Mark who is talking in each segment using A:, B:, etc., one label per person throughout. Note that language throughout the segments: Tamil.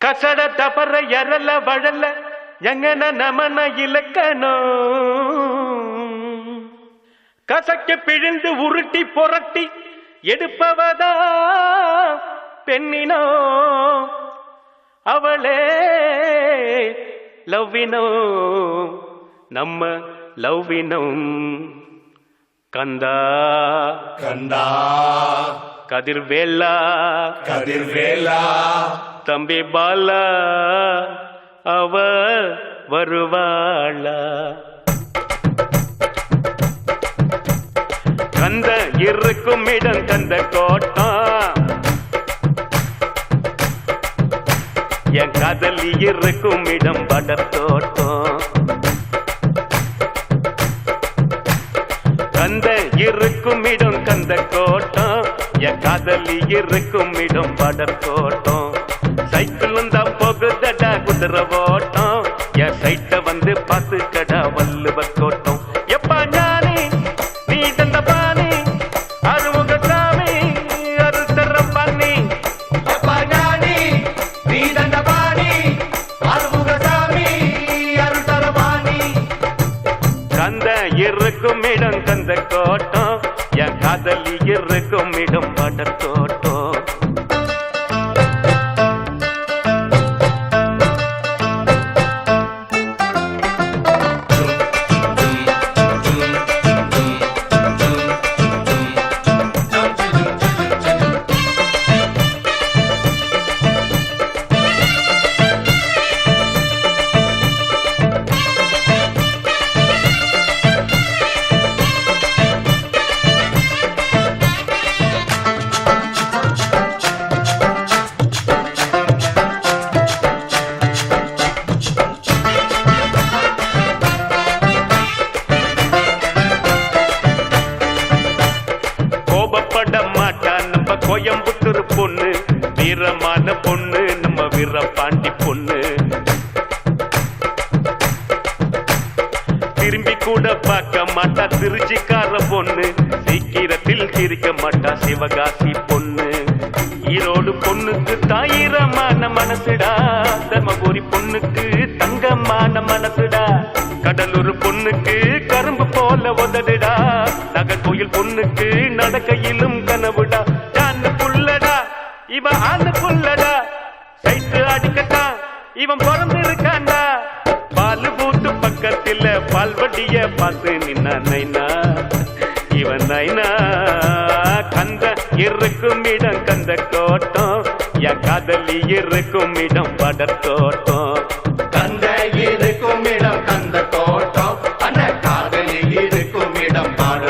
A: கசட தபர எரல வழல எங்கன நமன இலக்கணோ கசக்க பிழிந்து உருட்டி புரட்டி எடுப்பவதா பெண்ணினோ? அவளே லவ்வினோ? நம்ம லவ்வினம் கந்தா.
B: கந்தா.
A: கதிர்வேலா.
B: கதிர்வேலா.
A: தம்பி பாலா அவ வருவாளா? கந்த இருக்கும் இடம் கந்த கோட்டம். என் காதல் இருக்கும் இடம் படத்தோட்டம் கந்த இருக்கும் இடம் கந்த கோட்டம். என் காதல் இருக்கும் இடம் படத்தோட்டம் தோட்டம் தந்த இருக்கும் இடம் தந்த கோட்டம் என் காதலி இருக்கும் இடம் பட தோட்டம். போட மாட்டா நம்ம கோயம்புத்தூர் பொண்ணு வீரமான பொண்ணு நம்ம வீரபாண்டி பொண்ணு. திரும்பி கூட பார்க்க மாட்டா திருச்சிக்கார பொண்ணு. சீக்கிரத்தில் சிரிக்க மாட்டா சிவகாசி பொண்ணு. ஈரோடு பொண்ணுக்கு தாயிரமான மனசுடா. தர்மபுரி பொண்ணுக்கு தங்கமான மனசுடா. கடலூர் பொண்ணுக்கு கரும்பு போல உதடுடா. நகர்கோயில் பொண்ணுக்கு நடக்கையிலும் இவன் பிறந்து இருக்காண்டா பால் பூத்து பக்கத்தில் பால்வட்டிய பார்த்து நின்ன நைனா. இவன் நைனா கந்த இருக்கும் இடம் கந்த கோட்டம். என் காதலி இருக்கும் இடம் படத்தோட்டம்
B: கந்த இருக்கும் இடம் கந்த கோட்டம் அந்த காதலி இருக்கும் இடம் பாட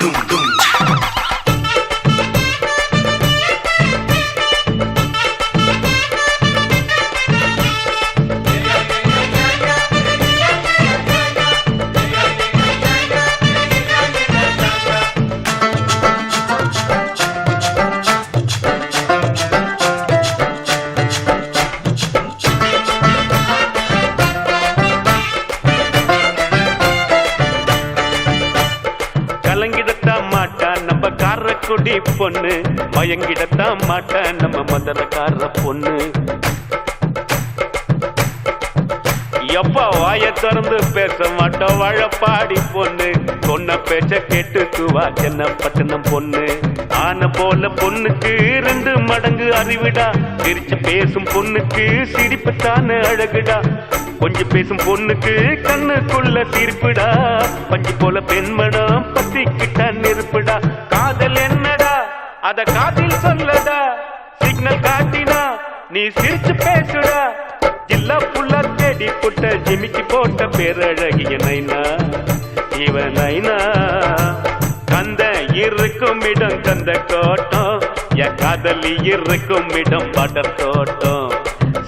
B: தோட்டம்
A: கலங்கிடத்தான் குடி பொண்ணு. மயங்கிடத்தான் மாட்டேன். நம்ம மதுரக்கார பொண்ணு. எப்பா வாய திறந்து பேச மாட்டோம். வாழப்பாடி பொண்ணு. சொன்ன பேச்ச கேட்டுக்குவா. சென்ன பட்டணம் பொண்ணு. ஆன போல பொண்ணுக்கு ரெண்டு மடங்கு அறிவிடா. சிரிச்சு பேசும் பொண்ணுக்கு சிரிப்பு தானே அழகுடா. கொஞ்சம் பேசும் பொண்ணுக்கு கண்ணுக்குள்ள சிரிப்புடா. பஞ்சு போல பெண்மடம் அத காதில் சொல்லடா சிக்னல் காட்டினா நீ சிரிச்சு பேசுடா. ஜில்லா புல்லா தேடி புட்ட ஜிமிக்கி போட்ட பேரழகிய நைனா இவ நைனா கந்த இருக்கும் இடம் கந்த கோட்டம் என் காதலி இருக்கும் இடம் படர் தோட்டம்.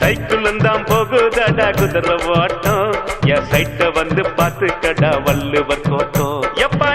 A: சைக்கிளும் தான் போகுதடா குதிரை ஓட்டம் என் சைட்ட வந்து பார்த்து கடா வள்ளுவர் கோட்டம் எப்பா